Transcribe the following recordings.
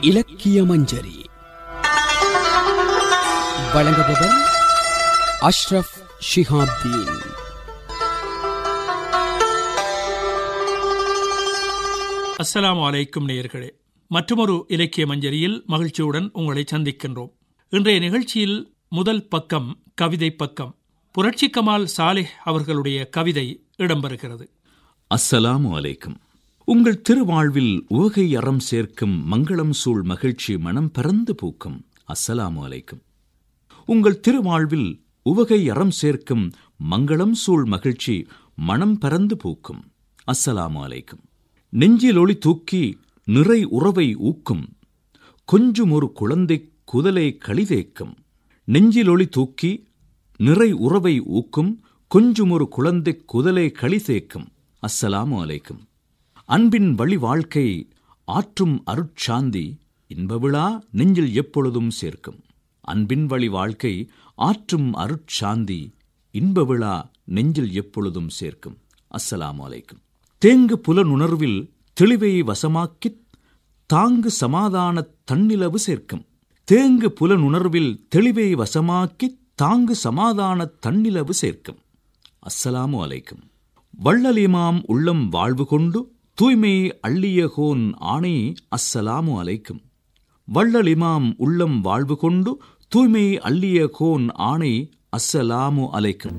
இலக்கிய மஞ்சரி. வழங்குபவர் அஷ்ரப் ஷிஹாப்தீன். அஸ்ஸலாமு அலைக்கும் நேயர்களே மற்றொரு இலக்கிய மஞ்சரியில் மகிழ்ச்சியுடன் உங்களை சந்திக்கின்றோம். இன்றைய நிகழ்ச்சியில் முதல் பக்கம் கவிதை பக்கம் புரட்சி கமால் சாலிஹ் அவர்களுடைய கவிதை இடம்பெறுகிறது. அஸ்ஸலாமு அலைக்கும். உங்கள் திருவாழ்வில் உவகை அறம் சேர்க்கும் மங்களம் சூழ் மகிழ்ச்சி மனம் பறந்து பூக்கும். அஸ்ஸலாமு அலைக்கும். உங்கள் திருவாழ்வில் உவகை அறம் சேர்க்கும் மங்களம் சூழ் மகிழ்ச்சி மனம் பறந்து பூக்கும். அஸ்ஸலாமு அலைக்கும். நெஞ்சில் ஒளி தூக்கி நிறை உறவை ஊக்கும். கொஞ்சம் ஒரு குழந்தை குதலை களிதேக்கும் நெஞ்சில் ஒளி தூக்கி நிறை உறவை ஊக்கும். கொஞ்சம் ஒரு குழந்தை குதலை களிதேக்கும் அஸ்ஸலாமு அலைக்கும். அன்பின் வழி வாழ்க்கை ஆற்றும் அருட்சாந்தி இன்பவிழா நெஞ்சில் எப்பொழுதும் சேர்க்கும். அன்பின் வழி வாழ்க்கை ஆற்றும் அருட்சாந்தி இன்பவிழா நெஞ்சில் எப்பொழுதும் சேர்க்கும். அஸ்ஸலாம் அலைக்கும். தேங்கு புலனுணர்வில் தெளிவை வசமாக்கித் தாங்கு சமாதான தன்னிலவு சேர்க்கும். தேங்கு புலனுணர்வில் தெளிவை வசமாக்கித் தாங்கு சமாதான தன்னிலவு சேர்க்கும். அஸ்ஸலாமு அலைக்கும். வள்ளலிமாம் உள்ளம் வாழ்வு கொண்டு தூய்மை அள்ளியகோன் ஆணை அஸ்ஸலாமு அலைக்கும். வள்ளலிமாம் உள்ளம் வாழ்வு கொண்டு தூய்மை அள்ளியகோன் ஆணை அஸ்ஸலாமு அலைக்கும்.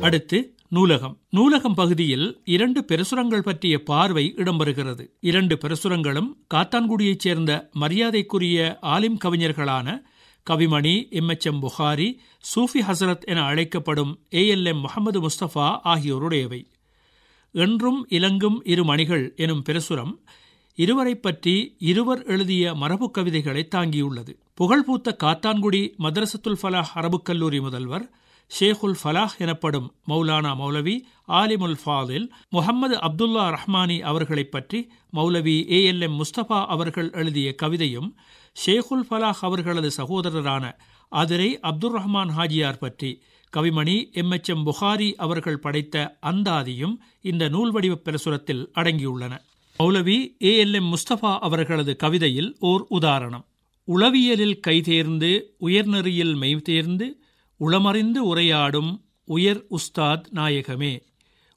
அடுத்து நூலகம். நூலகம் பகுதியில் இரண்டு பிரசுரங்கள் பற்றிய பார்வை இடம்பெறுகிறது. இரண்டு பிரசுரங்களும் காத்தான்குடியைச் சேர்ந்த மரியாதைக்குரிய ஆலிம் கவிஞர்களான கவிமணி எம்எச்எம் புகாரி சூஃபி ஹசரத் என அழைக்கப்படும் A L M Muhammad Mustafa ஆகியோருடையவை. என்றும் இலங்கும் இரு மணிகள் எனும் பிரசுரம் இருவரை பற்றி இருவர் எழுதிய மரபு கவிதைகளை தாங்கியுள்ளது. புகழ்பூத்த காத்தான்குடி மதரசத்துல் ஃபலாஹ் அரபுக் கல்லூரி முதல்வர் ஷேகுல் ஃபலாஹ் எனப்படும் மௌலானா மௌலவி ஆலிமுல் ஃபாதில் முகமது அப்துல்லா ரஹ்மானி அவர்களைப் பற்றி மௌலவி ஏ எல் எம் முஸ்தபா அவர்கள் எழுதிய கவிதையும் ஷேகுல் ஃபலாஹ் அவர்களது சகோதரரான அதிரை அப்துல் ரஹ்மான் ஹாஜியார் பற்றி கவிமணி எம் எச் எம் புகாரி அவர்கள் படைத்த அந்தாதியும் இந்த நூல் வடிவ பிரசுரத்தில் அடங்கியுள்ளன. மௌலவி ஏ எல் எம் முஸ்தபா அவர்களது கவிதையில் ஓர் உதாரணம். உளவியலில் கைதேர்ந்து உயர்நெறியில் மெய்தேர்ந்து உளமறிந்து உரையாடும் உயர் உஸ்தாத் நாயகமே.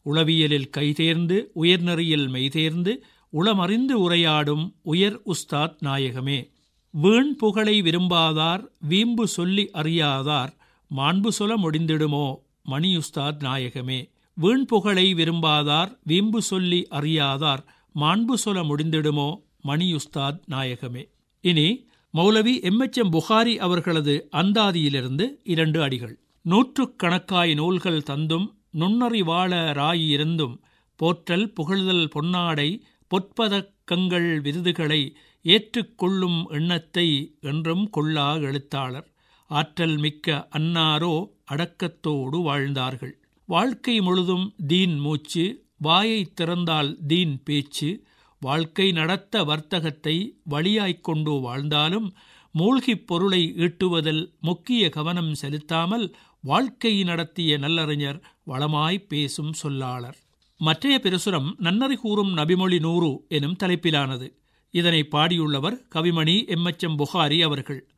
உளவியலில் கைதேர்ந்து உயர்நெறியில் மெய்தேர்ந்து உளமறிந்து உரையாடும் உயர் உஸ்தாத் நாயகமே. வீண் புகழை விரும்பாதார் வீம்பு சொல்லி அறியாதார் மாண்பு சொல முடிந்திடுமோ மணியுஸ்தாத் நாயகமே? வீண் புகழை விரும்பாதார் வீம்பு சொல்லி அறியாதார் மாண்பு சொல முடிந்திடுமோ மணியுஸ்தாத் நாயகமே? இனி மௌலவி எம். எச். எம். புகாரி அவர்களது அந்தாதியிலிருந்து இரண்டு அடிகள். நூற்றுக்கணக்காய் நூல்கள் தந்தும் நுண்ணறிவாள ராயிருந்தும் போற்றல் புகழ்தல் பொன்னாடை பொற்பதக்கங்கள் விருதுகளை ஏற்றுக்கொள்ளும் எண்ணத்தை என்றும் கொள்ளா எழுத்தாளர். ஆற்றல் மிக்க அன்னாரோ அடக்கத்தோடு வாழ்ந்தார்கள். வாழ்க்கை முழுதும் தீன் மூச்சு வாயை திறந்தால் தீன் பேச்சு வாழ்க்கை நடத்த வர்த்தகத்தை வழியாய்க் கொண்டு வாழ்ந்தாலும் மூழ்கிப் பொருளை ஈட்டுவதில் முக்கிய கவனம் செலுத்தாமல் வாழ்க்கை நடத்திய நல்லறிஞர் வளமாய் பேசும் சொல்லாளர். மற்றைய பிரசுரம் நன்னறி கூறும் நபிமொழி நூறு எனும் தலைப்பிலானது. இதனை பாடியுள்ளவர் கவிமணி எம்எச்எம் புகாரி அவர்கள்.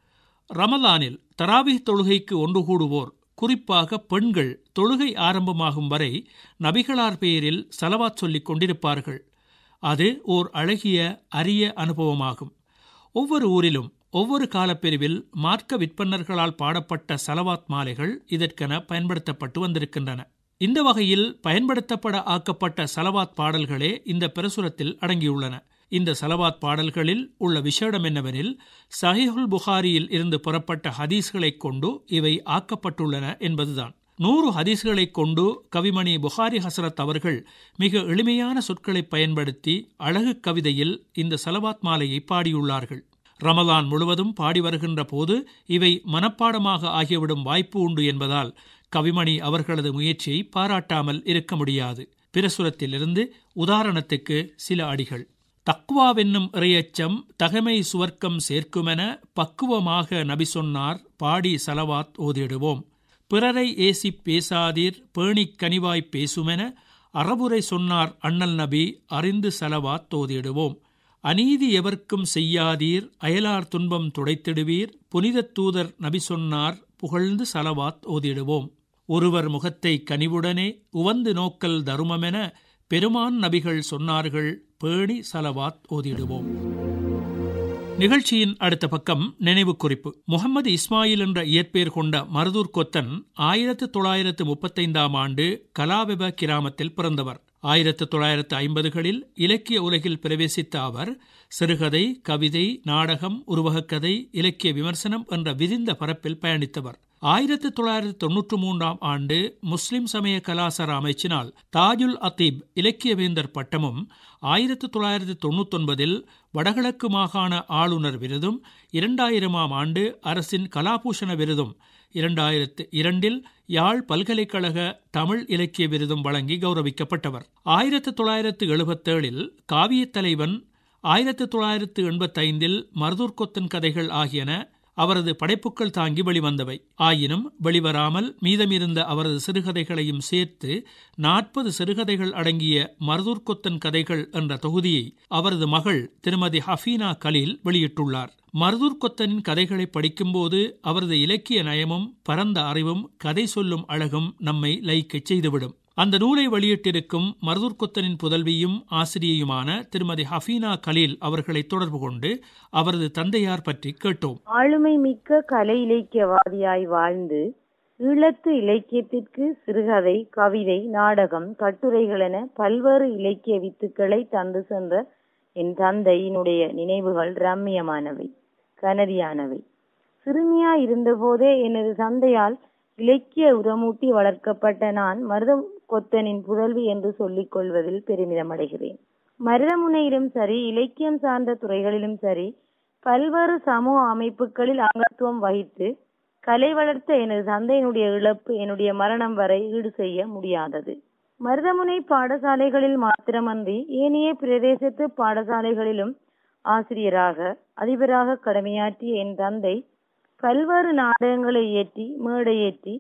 ரமலானில் தராவி தொழுகைக்கு ஒன்று கூடுவோர் குறிப்பாக பெண்கள் தொழுகை ஆரம்பமாகும் வரை நபிகளார் பெயரில் சலவாத் சொல்லிக் கொண்டிருப்பார்கள். அது ஓர் அழகிய அரிய அனுபவமாகும். ஒவ்வொரு ஊரிலும் ஒவ்வொரு காலப்பிரிவில் மார்க்க விற்பனர்களால் பாடப்பட்ட சலவாத் மாலைகள் இதற்கென பயன்படுத்தப்பட்டு வந்திருக்கின்றன. இந்த வகையில் பயன்படுத்தப்பட ஆக்கப்பட்ட சலவாத் பாடல்களே இந்த பிரசுரத்தில் அடங்கியுள்ளன. இந்த சலவாத் பாடல்களில் உள்ள விஷேடம் என்னவெனில் சஹிஹுல் புகாரியில் இருந்து புறப்பட்ட ஹதீஸ்களைக் கொண்டு இவை ஆக்கப்பட்டுள்ளன என்பதுதான். நூறு ஹதீஸ்களைக் கொண்டு கவிமணி புகாரி ஹசரத் அவர்கள் மிக எளிமையான சொற்களை பயன்படுத்தி அழகு கவிதையில் இந்த சலவாத் மாலையை பாடியுள்ளார்கள். ரமலான் முழுவதும் பாடி வருகின்ற போது இவை மனப்பாடமாக ஆகிவிடும் வாய்ப்பு உண்டு என்பதால் கவிமணி அவர்களது முயற்சியை பாராட்டாமல் இருக்க முடியாது. பிரசுரத்திலிருந்து உதாரணத்துக்கு சில அடிகள். தக்குவாவென்னும் இறையச்சம் தகமை சுவர்க்கம் சேர்க்குமென பக்குவமாக நபி சொன்னார் பாடி சலவாத் ஓதிடுவோம். பிறரை ஏசிப் பேசாதீர் பேணிக் கனிவாய்ப் பேசுமென அறவுரை சொன்னார் அண்ணல் நபி அறிந்து சலவாத் ஓதிடுவோம். அநீதி எவர்க்கும் செய்யாதீர் அயலார் துன்பம் துடைத்திடுவீர் புனிதத் தூதர் நபி சொன்னார் புகழ்ந்து சலவாத் ஓதிடுவோம். ஒருவர் முகத்தை கனிவுடனே உவந்து நோக்கல் தருமமென பெருமான் நபிகள் சொன்னார்கள் பேணி சலவாத் ஓதிடுவோம். நிகழ்ச்சியின் அடுத்த பக்கம் நினைவு குறிப்பு. முகமது இஸ்மாயில் என்ற இயற்பெயர் கொண்ட மருதூர் கொத்தன் ஆயிரத்து தொள்ளாயிரத்து முப்பத்தைந்தாம் ஆண்டு கலாவெப கிராமத்தில் பிறந்தவர். ஆயிரத்து தொள்ளாயிரத்து ஐம்பதுகளில் இலக்கிய உலகில் பிரவேசித்த அவர் சிறுகதை கவிதை நாடகம் உருவகக்கதை இலக்கிய விமர்சனம் என்ற விரிந்த பரப்பில் பயணித்தவர். ஆயிரத்து தொள்ளாயிரத்து தொன்னூற்று மூன்றாம் ஆண்டு முஸ்லிம் சமய கலாசார அமைச்சினால் தாஜுல் அத்தீப் இலக்கியவேந்தர் பட்டமும் ஆயிரத்து தொள்ளாயிரத்து தொண்ணூத்தொன்பதில் வடகிழக்கு மாகாண ஆளுநர் விருதும் இரண்டாயிரமாம் ஆண்டு அரசின் கலாபூஷண விருதும் இரண்டாயிரத்து இரண்டில் யாழ் பல்கலைக்கழக தமிழ் இலக்கிய விருதும் வழங்கி கௌரவிக்கப்பட்டவர். ஆயிரத்து தொள்ளாயிரத்து எழுபத்தேழில் காவியத் தலைவன் ஆயிரத்து தொள்ளாயிரத்து எண்பத்தைந்தில் மருதூர்கொத்தன் கதைகள் ஆகியன அவரது படைப்புக்கள் தாங்கி வெளிவந்தவை. ஆயினும் வெளிவராமல் மீதமிருந்த அவரது சிறுகதைகளையும் சேர்த்து நாற்பது சிறுகதைகள் அடங்கிய மருதூர்கொத்தன் கதைகள் என்ற தொகுதியை அவரது மகள் திருமதி ஹஃபீனா கலீல் வெளியிட்டுள்ளார். மருதூர்கொத்தனின் கதைகளை படிக்கும்போது அவரது இலக்கிய நயமும் பரந்த அறிவும் கதை சொல்லும் அழகும் நம்மை லயிக்கச் செய்துவிடும். அந்த நூலை வெளியிட்டிருக்கும் மருதூர்கொத்தனின் புதல்வியும் ஆசிரியையுமான திருமதி ஹஃபீனா கலீல் அவர்களை தொடர்பு கொண்டு அவரது தந்தையார் பற்றி கேட்டோம். ஆளுமை மிக்க கலை இலக்கியவாதியாய் வாழ்ந்து ஈழத்து இலக்கியத்திற்கு சிறுகதை கவிதை நாடகம் கட்டுரைகள் என பல்வேறு இலக்கிய வித்துக்களை தந்து சென்ற என் தந்தையினுடைய நினைவுகள் ரம்மியமானவை கனதியானவை. சிறுமியா இருந்தபோதே எனது தந்தையால் இலக்கிய உரமூட்டி வளர்க்கப்பட்ட நான் மருத கொத்தனின் புதல்வி என்று சொல்லிக் கொள்வதில் பெருமிதம் அடைகிறேன் மருதமுனையிலும் சரி இலக்கியம் சார்ந்த துறைகளிலும் சரி பல்வேறு சமூக அமைப்புகளில் அங்கத்துவம் வகித்து கலை வளர்த்த எனது தந்தையினுடைய இழப்பு என்னுடைய மரணம் வரை ஈடு செய்ய முடியாதது. மருதமுனை பாடசாலைகளில் மாத்திரமன்றி ஏனைய பிரதேசத்து பாடசாலைகளிலும் ஆசிரியராக அதிபராக கடமையாற்றிய என் தந்தை பல்வேறு நாடகங்களை ஏற்றி மேடையேற்றி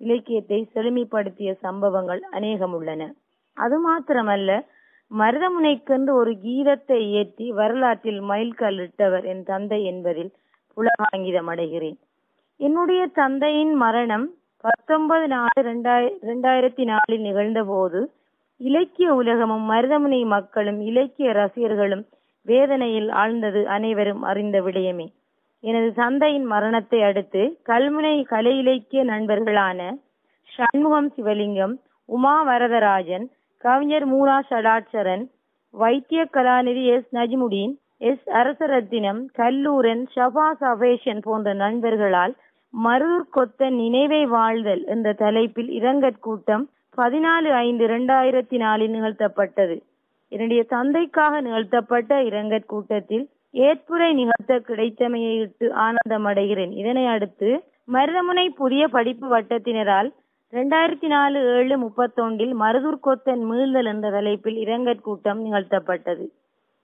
இலக்கியத்தை செழுமைப்படுத்திய சம்பவங்கள் அநேகம் உள்ளன. அது மாத்திரமல்ல மருதமுனைக்கென்று ஒரு கீதத்தை ஏற்றி வரலாற்றில் மைல்கல் இட்டவர் என் தந்தை என்பதில் புலகாங்கிதம் அடைகிறேன். என்னுடைய தந்தையின் மரணம் பத்தொன்பது நாலு ரெண்டாயிரத்தி நாலில் நிகழ்ந்த போது இலக்கிய உலகமும் மருதமுனை மக்களும் இலக்கிய ரசிகர்களும் வேதனையில் ஆழ்ந்தது அனைவரும் அறிந்த விடயமே. எனது தந்தையின் மரணத்தை அடுத்து கல்முனை கலை இலக்கிய நண்பர்களான சண்முகம் சிவலிங்கம் உமா வரதராஜன் கவிஞர் மூலா ஷடாட்சரன் வைத்திய கலாநிதி எஸ் நஜ்முடீன் எஸ் அரசரத்தினம் கல்லூரன் ஷபா சவேஷன் போன்ற நண்பர்களால் மருதூர் கொத்த நினைவை வாழ்தல் என்ற தலைப்பில் இரங்கற் கூட்டம் பதினாலு ஐந்து இரண்டாயிரத்தி நாலில் நிகழ்த்தப்பட்டது. என்னுடைய தந்தைக்காக நிகழ்த்தப்பட்ட இரங்கற் கூட்டத்தில் ஏற்புரை நிகழ்த்த கிடைத்தமையை இட்டு ஆனந்தம் அடைகிறேன். இதனை அடுத்து மருதமுனை புதிய படிப்பு வட்டத்தினரால் இரண்டாயிரத்தி நாலு ஏழு முப்பத்தொன்றில் மருதூர் கொத்தன் மீழ்தல் என்ற தலைப்பில் இரங்கற் கூட்டம் நிகழ்த்தப்பட்டது.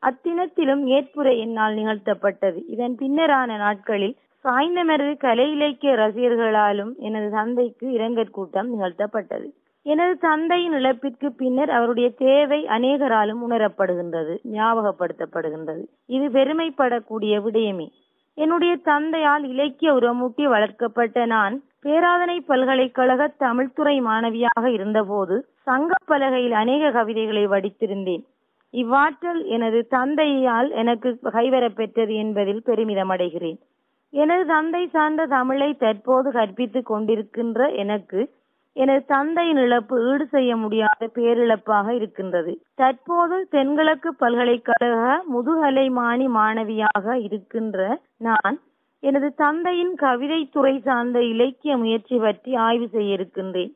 அத்தினத்திலும் ஏற்புரை என்னால் நிகழ்த்தப்பட்டது. இதன் பின்னரான நாட்களில் சாய்ந்தமரது கலை இலக்கிய ரசிகர்களாலும் எனது தந்தைக்கு இரங்கற் கூட்டம் நிகழ்த்தப்பட்டது. எனது தந்தையின் இழப்பிற்கு பின்னர் அவருடைய தேவை அநேகராலும் உணரப்படுகின்றது ஞாபகப்படுத்தப்படுகின்றது. இது பெருமைப்படக்கூடிய விடயமே. என்னுடைய தந்தையால் இலக்கிய உரமூட்டி வளர்க்கப்பட்ட நான் பேராதனை பல்கலைக்கழக தமிழ்துறை மாணவியாக இருந்தபோது சங்கப் பலகையில் அநேக கவிதைகளை வடித்திருந்தேன். இவ்வாற்றல் எனது தந்தையால் எனக்கு கைவரப்பெற்றது என்பதில் பெருமிதம் அடைகிறேன் எனது தந்தை சார்ந்த தமிழை தற்போது கற்பித்துக் கொண்டிருக்கின்ற எனக்கு எனது தந்தையின் இழப்பு ஈடு செய்ய முடியாத பேரிழப்பாக இருக்கின்றது. தற்போது தென்கிழக்கு பல்கலைக்கழக முதுகலைமானி மாணவியாக இருக்கின்ற நான் எனது தந்தையின் கவிதை துறை சார்ந்த இலக்கிய முயற்சி பற்றி ஆய்வு செய்ய இருக்கின்றேன்.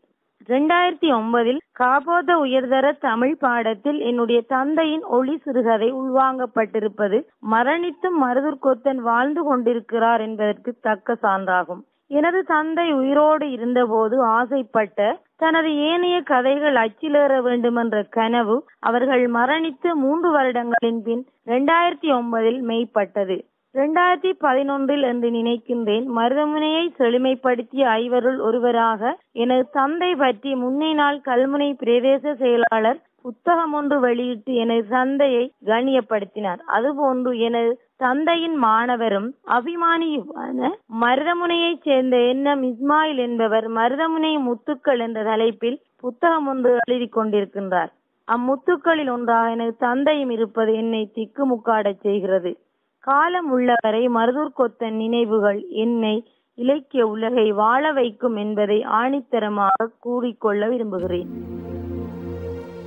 இரண்டாயிரத்தி ஒன்பதில் காபோத உயர்தர தமிழ் பாடத்தில் என்னுடைய தந்தையின் ஒளி சிறுகதை உள்வாங்கப்பட்டிருப்பது மரணித்தும் மருதுர்கொத்தன் வாழ்ந்து கொண்டிருக்கிறார் என்பதற்கு தக்க சான்றாகும். எனது தந்தை உயிரோடு இருந்தபோது ஆசைப்பட்ட தனது ஏனைய கதைகள் அச்சிலேற வேண்டுமென்ற கனவு அவர்கள் மரணித்து மூன்று வருடங்களின் பின் இரண்டாயிரத்தி ஒன்பதில் மெய்ப்பட்டது. இரண்டாயிரத்தி பதினொன்றில் என்று நினைக்கின்றேன் மருதமுனையை செழுமைப்படுத்திய ஐவருள் ஒருவராக எனது தந்தை பற்றி முன்னே நாள் கல்முனை பிரதேச செயலாளர் புத்தகம் ஒன்று வெளியிட்டு எனது தந்தையை கண்ணியப்படுத்தினார். அதுபோன்று எனது தந்தையின் மாணவரும் அபிமானியுமான மருதமுனையைச் சேர்ந்த எண்ணம் இஸ்மாயில் என்பவர் மருதமுனை முத்துக்கள் என்ற தலைப்பில் புத்தகம் ஒன்று எழுதி கொண்டிருக்கின்றார். அம்முத்துக்களில் ஒன்றாக எனது தந்தையும் இருப்பது என்னை திக்குமுக்காடச் செய்கிறது. காலம் உள்ளவரை மருதூர் கொத்தன் நினைவுகள் என்னை இலக்கிய உலகை வாழ வைக்கும் என்பதை ஆணித்தரமாக கூறிக்கொள்ள விரும்புகிறேன்.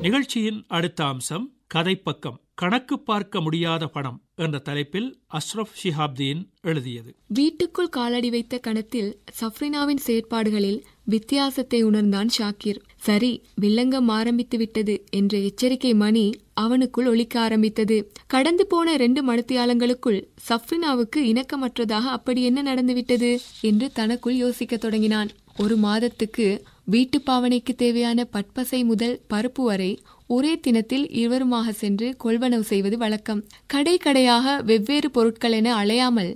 நிகழ்ச்சியின் அடுத்த அம்சம் கதைப்பக்கம். கணக்கு பார்க்க முடியாத படம் என்ற தலைப்பில் அஸ்ரப் ஷிஹாப்தீன் எழுதியது. வீட்டுக்குள் காலடி வைத்த கணத்தில் சஃப்ரினாவின் செயற்பாடுகளில் வித்தியாசத்தை உணர்ந்தான் ஷாக்கிர். சரி வில்லங்கம் ஆரம்பித்து விட்டது என்ற எச்சரிக்கை மணி அவனுக்குள் ஒலிக்க ஆரம்பித்தது. கடந்து போன இரண்டு மணித்தியாலங்களுக்குள் சஃப்ரினாவுக்கு இணக்கமற்றதாக அப்படி என்ன நடந்துவிட்டது என்று தனக்குள் யோசிக்க தொடங்கினான். ஒரு மாதத்துக்கு வீட்டு பாவனைக்கு தேவையான பட்பசை முதல் பருப்பு வரை ஒரே தினத்தில் இருவருமாக சென்று கொள்வனவு செய்வது வழக்கம். கடை கடையாக வெவ்வேறு பொருட்கள் என அலையாமல்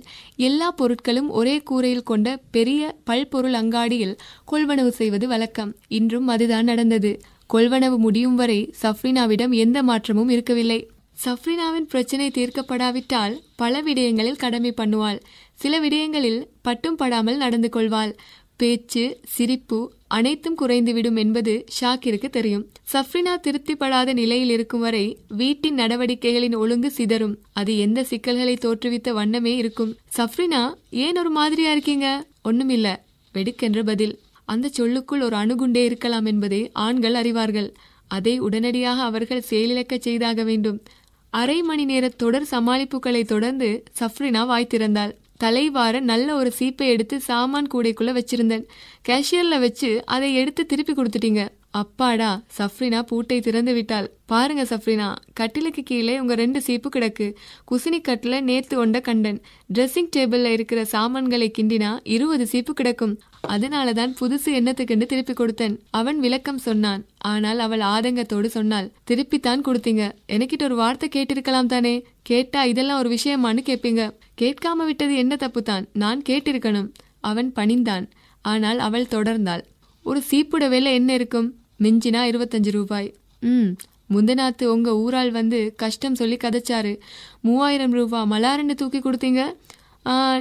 எல்லா பொருட்களும் ஒரே கூரையில் கொண்ட பெரிய பல்பொருள் அங்காடியில் கொள்வனவு செய்வது வழக்கம். இன்றும் அதுதான் நடந்தது. கொள்வனவு முடியும் வரை சஃப்ரினாவிடம் எந்த மாற்றமும் இருக்கவில்லை. சஃப்ரினாவின் பிரச்சனை தீர்க்கப்படாவிட்டால் பல விடயங்களில் கடமை பண்ணுவாள். சில விடயங்களில் பட்டும் படாமல் நடந்து கொள்வாள். பேச்சு சிரிப்பு அனைத்தும் குறைந்துவிடும் என்பது ஷாக்கிற்கு தெரியும். சஃப்ரினா திருப்திப்படாத நிலையில் இருக்கும் வரை வீட்டின் நடவடிக்கைகளின் ஒழுங்கு சிதறும். அது எந்த சிக்கல்களை தோற்றுவித்த வண்ணமே இருக்கும். சஃப்ரினா ஏன் ஒரு மாதிரியா இருக்கீங்க? ஒண்ணுமில்ல. வெடுக்கென்ற பதில். அந்த சொல்லுக்குள் ஒரு அணுகுண்டே இருக்கலாம் என்பதை ஆண்கள் அறிவார்கள். அதை உடனடியாக அவர்கள் செயலிழக்க செய்தாக வேண்டும். அரை மணி நேர தொடர் சமாளிப்புகளை தொடர்ந்து சஃப்ரினா வாய்த்திருந்தாள் தலைவார நல்ல ஒரு சீப்பை எடுத்து சாமான் கூடைக்குள்ள வச்சிருந்தேன். கேஷியர்ல வச்சு அதை எடுத்து திருப்பி கொடுத்துட்டீங்க. அப்பாடா சஃப்ரினா பூட்டை திறந்து விட்டாள். பாருங்க சஃப்ரினா கட்டிலுக்கு கீழே உங்க ரெண்டு சீப்பு கிடக்கு. குசினி கட்டில நேர்த்து ஒண்ட கண்டன். ட்ரெஸ்ஸிங் டேபிள்ல இருக்கிற சாமான்களை கிண்டினா இருபது சீப்பு கிடக்கும். அதனாலதான் புதுசு எண்ணத்துக்கென்று திருப்பி கொடுத்தேன். அவன் விளக்கம் சொன்னான். ஆனால் அவள் ஆதங்கத்தோடு சொன்னாள். திருப்பித்தான் கொடுத்தீங்க. எனக்கிட்ட ஒரு வார்த்தை கேட்டிருக்கலாம் தானே? கேட்டா இதெல்லாம் ஒரு விஷயமான்னு கேட்பீங்க கேட்காம விட்டது என்ன தப்பு தான் நான் கேட்டிருக்கணும். அவன் பணிந்தான். ஆனால் அவள் தொடர்ந்தாள். ஒரு சீப்புட விலை என்ன இருக்கும்? மிஞ்சினா இருபத்தஞ்சு ரூபாய். ம். முந்தநாத்து உங்க ஊரால் வந்து கஷ்டம் சொல்லி கதைச்சாரு. மூவாயிரம் ரூபா மலாரன்னு தூக்கி கொடுத்தீங்க?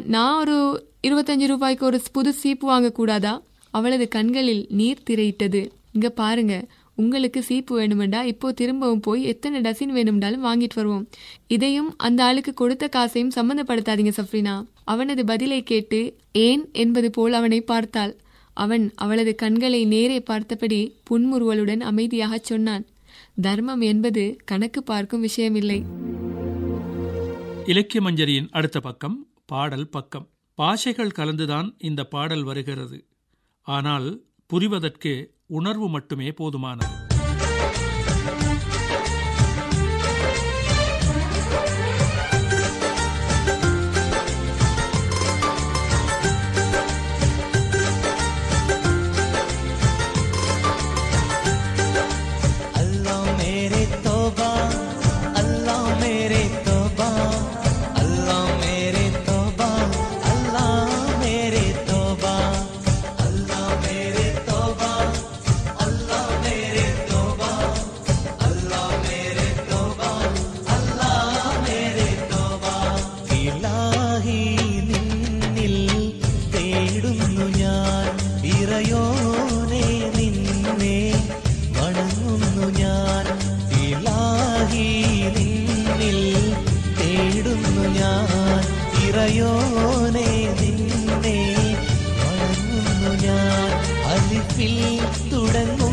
நான் ஒரு இருபத்தஞ்சு ரூபாய்க்கு ஒரு புது சீப்பு வாங்கக்கூடாதா? அவளது கண்களில் நீர் திரையிட்டது. இங்க பாருங்க உங்களுக்கு சீப்பு வேணுமெண்டா? இப்போ திரும்பவும் போய் எத்தனை டசின் வேணும்னாலும் வாங்கிட்டு வருவோம். இதையும் அந்த ஆளுக்கு கொடுத்த காசையும் சம்மந்தப்படுத்தாதீங்க சஃப்ரினா. அவனது பதிலை கேட்டு ஏன் என்பது போல் அவனை பார்த்தாள். அவன் அவளது கண்களை நேரே பார்த்தபடி புன்முறுவலுடன் அமைதியாகச் சொன்னான். தர்மம் என்பது கணக்கு பார்க்கும் விஷயமில்லை. இலக்கிய மஞ்சரியின் அடுத்த பக்கம் பாடல் பக்கம். பாஷைகள் கலந்துதான் இந்த பாடல் வருகிறது. ஆனால் புரிவதற்கு உணர்வு மட்டுமே போதுமானது. മനസ്സിൽ തുടങ്ങും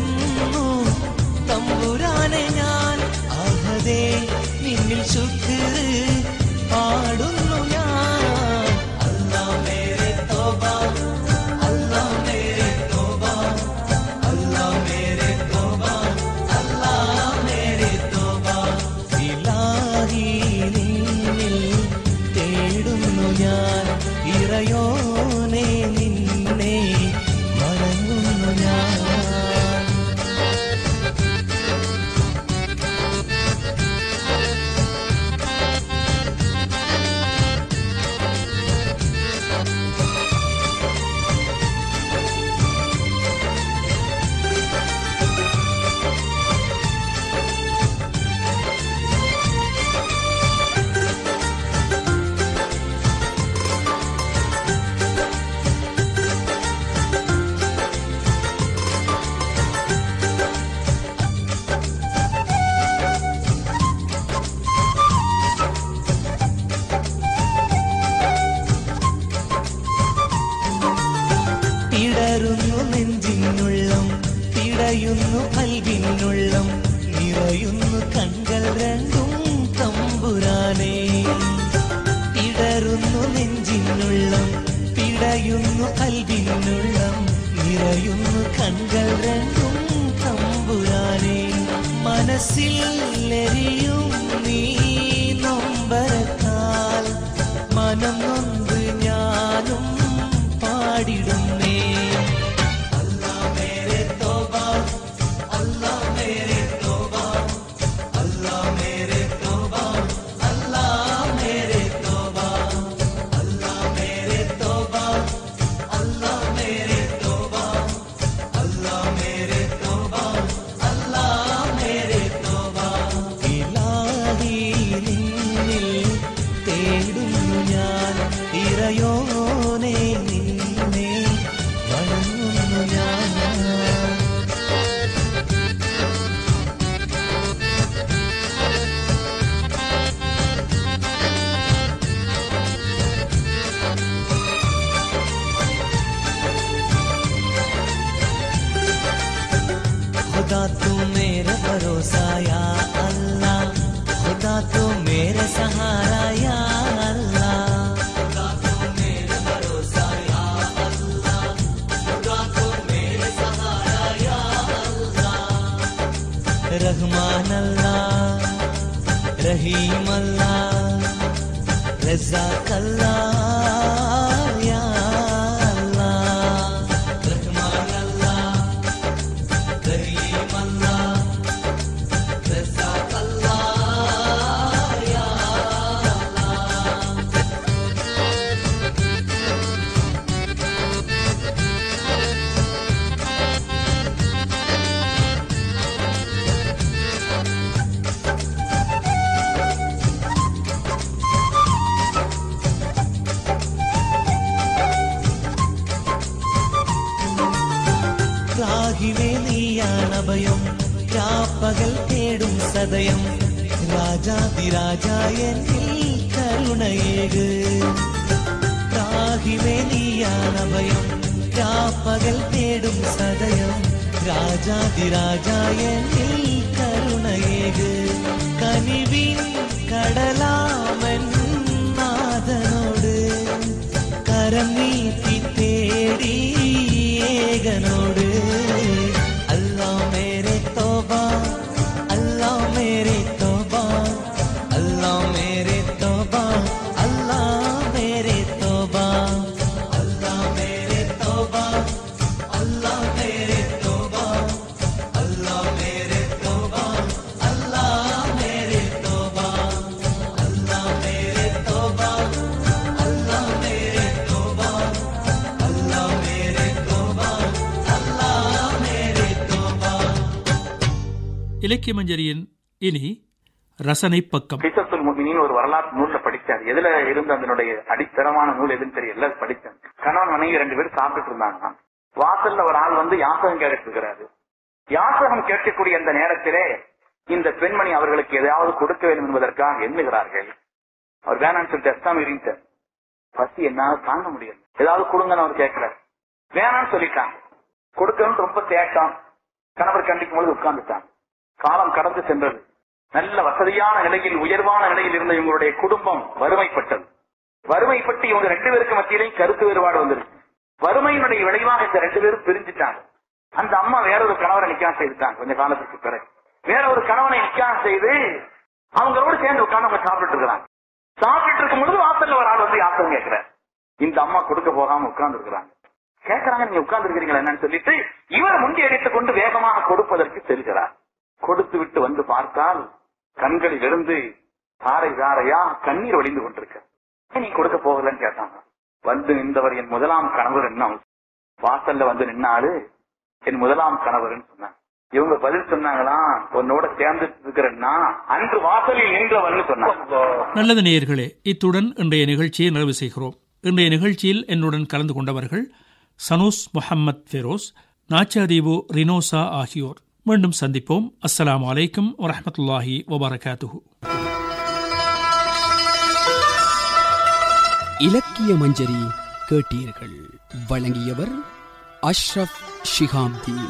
പിടയുന്നു അൽവിനുള്ളം നിറയുന്നു കണ്ണുകൾ രണ്ടും തമ്പുരാനേ. പിടരുന്നു നെഞ്ചിനുള്ളം. പിടയുന്നു അൽവിനുള്ളം നിറയുന്നു കണ്ണുകൾ രണ്ടും തമ്പുരാനേ. മനസ്സിൽ എരിയും നീ നൊമ്പരത്താൽ. മനം നൊന്ത് ഞാനും പാടിടുന്നേ. güzel kalır. ராஜா என்னில் கருணையேகு. தாகிவே நீயான பயம் காப்பகல் தேடும் சதயம். ராஜாதி ராஜா என்னில் கருணையேகு. கனிவின் கடலாமன் நாதனோடு கரம் நீட்டி தேடி ஏகனோடு இலக்கிய இனி ரசனை பக்கம். கிசத்துல் ஒரு வரலாற்று நூல்ல படிச்சார். எதுல இருந்து அதனுடைய அடித்தரமான நூல் எதுன்னு தெரியல படிச்சேன் கணவன் மனைவி ரெண்டு பேரும் சாப்பிட்டுட்டு இருந்தாங்க வாசல்ல ஒரு ஆள் வந்து யாசகம் கேட்டுக்கிறாரு யாசகம் கேட்கக்கூடிய அந்த நேரத்திலே இந்த பெண்மணி அவர்களுக்கு எதையாவது கொடுக்க வேண்டும் என்பதற்காக எண்ணுகிறார்கள். அவர் வேணாம்னு சொல்லிட்டு எஸ்தாம் இருந்துட்டார் பசி என்னால தாங்க முடியல. ஏதாவது கொடுங்கன்னு அவர் கேட்கிறார். வேணான்னு சொல்லிட்டான் கொடுக்கணும்னு ரொம்ப தேட்டம் கணவர் கண்டிக்கும் பொழுது உட்கார்ந்துட்டான் காலம் கடந்து சென்றது. நல்ல வசதியான நிலையில் உயர்வான நிலையில் இருந்த இவங்களுடைய குடும்பம் வறுமைப்பட்டது. வறுமைப்பட்டு இவங்க ரெண்டு பேருக்கு மத்தியிலையும் கருத்து வேறுபாடு வந்துருச்சு வறுமையினுடைய விளைவாக இந்த ரெண்டு பேரும் பிரிஞ்சுட்டாங்க. அந்த அம்மா வேற ஒரு கணவரை நிக்காம செய்துட்டாங்க கொஞ்ச காலத்துக்கு பிறகு. வேற ஒரு கணவனை நிக்காம செய்து அவங்களோட சேர்ந்து உட்காந்து அவங்க சாப்பிட்டு இருக்கிறாங்க. சாப்பிட்டு இருக்கும் பொழுது வாசல்ல ஒரு ஆள் வந்து யாசகம் கேட்கிறார். இந்த அம்மா கொடுக்க போகாம உட்கார்ந்து இருக்கிறாங்க. கேட்கறாங்க நீங்க உட்கார்ந்து இருக்கிறீங்களா என்னன்னு சொல்லிட்டு இவர் முந்தி அடித்துக் கொண்டு வேகமாக கொடுப்பதற்கு செல்கிறார். கொடுத்து விட்டு வந்து பார்த்தால் கண்களில் இருந்து தாரை தாரையா கண்ணீர் வடிந்து கொண்டிருக்க "ஏன் நீ கொடுக்க போகலன்னு கேட்டாங்க. வந்து நின்றவர் என் முதலாம் கணவர் என்ன? வாசல்ல வந்து நின்னாரு என் முதலாம் கணவர்னு சொன்னாங்க. இவங்க பதில் சொன்னாங்களா? உன்னோட சேர்ந்து இருக்கிறேன்னா அன்று வாசலில் நின்றவன் சொன்னாங்க. நல்லது நேயர்களே இத்துடன் இன்றைய நிகழ்ச்சியை நிறைவு செய்கிறோம். இன்றைய நிகழ்ச்சியில் என்னுடன் கலந்து கொண்டவர்கள் சனூஸ் முஹம்மத் ஃபெரோஸ் நாச்சாதீபு ரினோசா ஆகியோர். மீண்டும் சந்திப்போம். அஸ்லாம் வலைக்கம் வரமத்துல்லாஹி வபரகாத்துஹூ. இலக்கிய மஞ்சரி கேட்டீர்கள். வழங்கியவர் அஷ்ரஃப் ஷிகாம்தீன்